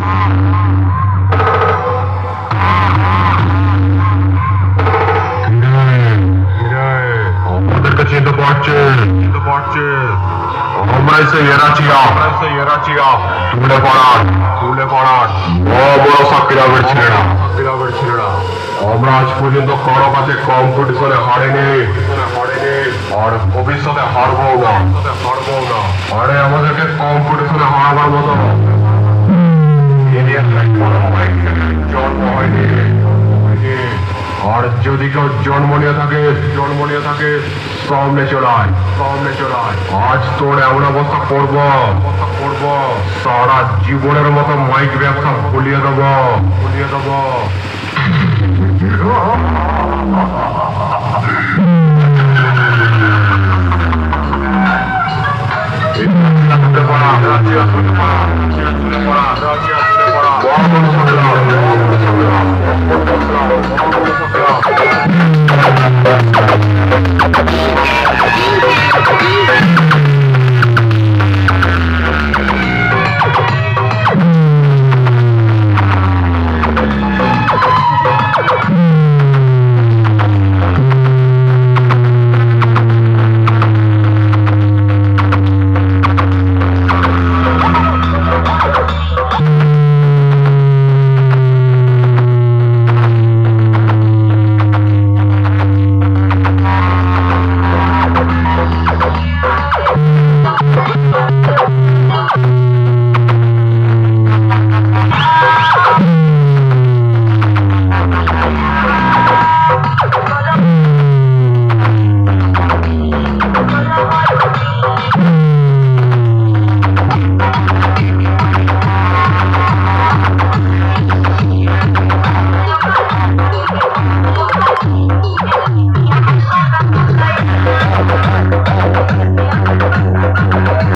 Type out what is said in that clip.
গান শিরায়ে ও মাঠেতে যে বাচ্চা যে বাচ্চা ওমাইছে ইরাচিয়া ওমাইছে ইরাচিয়া তুললে পড়া তুললে পড়া ও বড় সাক্রা ব্চিলাড়া ও রাজপুরে তো করমাজে কম্পিটিশনে হারিয়ে নেই আর ওবিসবে হরবোলন ওরে আজকে কম্পিটিশনে হওয়ার মতো জন্ম হয়নি আর যদি কেউ জন্ম নিয়ে থাকে জন্ম নিয়ে থাকে সামনে চলায় সামনে চলায় আজ তোর এমন অবস্থা করব করব সারা জীবনের মতো মাইক ব্যবসা ভুলিয়ে দেব ভুলিয়ে দেব Yeah,